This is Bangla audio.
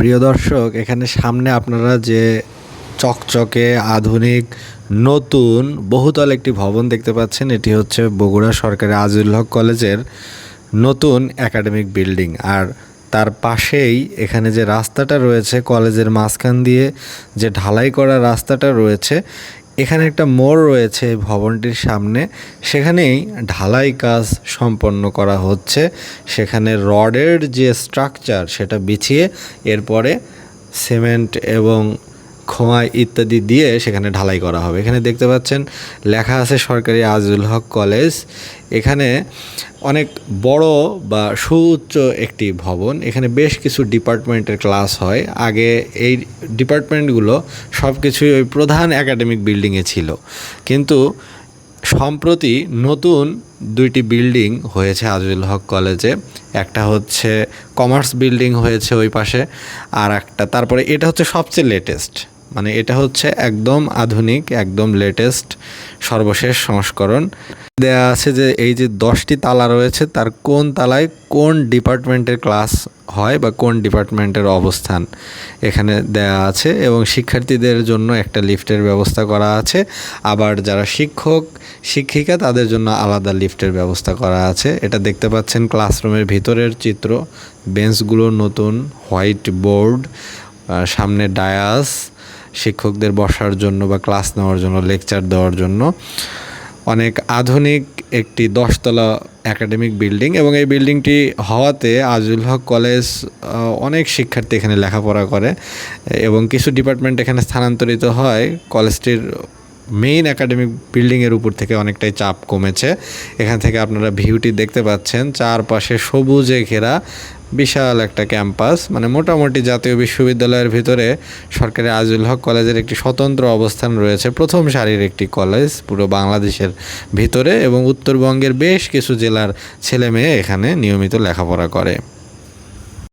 প্রিয় দর্শক, এখানে সামনে আপনারা যে চকচকে আধুনিক নতুন বহুতল একটি ভবন দেখতে পাচ্ছেন, এটি হচ্ছে বগুড়া সরকারি আজুল হক কলেজের নতুন একাডেমিক বিল্ডিং। আর তার পাশেই এখানে যে রাস্তাটা রয়েছে কলেজের মাঝখান দিয়ে যে ঢালাই করা রাস্তাটা রয়েছে এখানে একটা মোড় রয়েছে ভবনটির সামনে। সেখানেই ঢালাই কাজ সম্পন্ন করা হচ্ছে। সেখানে রডের যে স্ট্রাকচার, সেটা বিছিয়ে এরপরে সিমেন্ট এবং খোঁয়া ইত্যাদি দিয়ে সেখানে ঢালাই করা হবে। এখানে দেখতে পাচ্ছেন লেখা আছে সরকারি আজিজুল হক কলেজ। এখানে অনেক বড় বা সুউচ্চ একটি ভবন। এখানে বেশ কিছু ডিপার্টমেন্টের ক্লাস হয়। আগে এই ডিপার্টমেন্টগুলো সব কিছুই ওই প্রধান একাডেমিক বিল্ডিংয়ে ছিল। কিন্তু সম্প্রতি নতুন দুইটি বিল্ডিং হয়েছে আজিজুল হক কলেজে। একটা হচ্ছে কমার্স বিল্ডিং হয়েছে ওই পাশে, আর একটা তারপরে এটা হচ্ছে সবচেয়ে লেটেস্ট মানে এটা হচ্ছে একদম আধুনিক, একদম লেটেস্ট সর্বশেষ সংস্করণ। দেয়া আছে যে এই যে দশটি তালা রয়েছে, তার কোন তালায় কোন ডিপার্টমেন্টের ক্লাস হয় বা কোন ডিপার্টমেন্টের অবস্থান এখানে দেয়া আছে এবং শিক্ষার্থীদের জন্য একটা লিফটের ব্যবস্থা করা আছে। আবার যারা শিক্ষক, শিক্ষিকা, তাদের জন্য আলাদা লিফটের ব্যবস্থা করা আছে। এটা দেখতে পাচ্ছেন ক্লাসরুমের ভিতরের চিত্র। বেঞ্চগুলো নতুন, হোয়াইট বোর্ড সামনে ডায়াস শিক্ষকদের বসার জন্য বা ক্লাস নেওয়ার জন্য, লেকচার দেওয়ার জন্য। অনেক আধুনিক একটি দশতলা একাডেমিক বিল্ডিং এবং এই বিল্ডিংটি হওয়াতে আজুল হক কলেজ অনেক শিক্ষার্থী এখানে লেখাপড়া করে এবং কিছু ডিপার্টমেন্ট এখানে স্থানান্তরিত হয়। কলেজটির মেইন একাডেমিক বিল্ডিংয়ের উপর থেকে অনেকটাই চাপ কমেছে। এখান থেকে আপনারা ভিউটি দেখতে পাচ্ছেন, চারপাশে সবুজে ঘেরা বিশাল একটা ক্যাম্পাস মানে মোটামুটি জাতীয় বিশ্ববিদ্যালয়ের ভিতরে সরকারি আজিজুল হক কলেজের একটি স্বতন্ত্র অবস্থান রয়েছে, প্রথম সারির একটি কলেজ পুরো বাংলাদেশের ভিতরে এবং উত্তরবঙ্গের বেশ কিছু জেলার ছেলে মেয়ে এখানে নিয়মিত লেখাপড়া করে।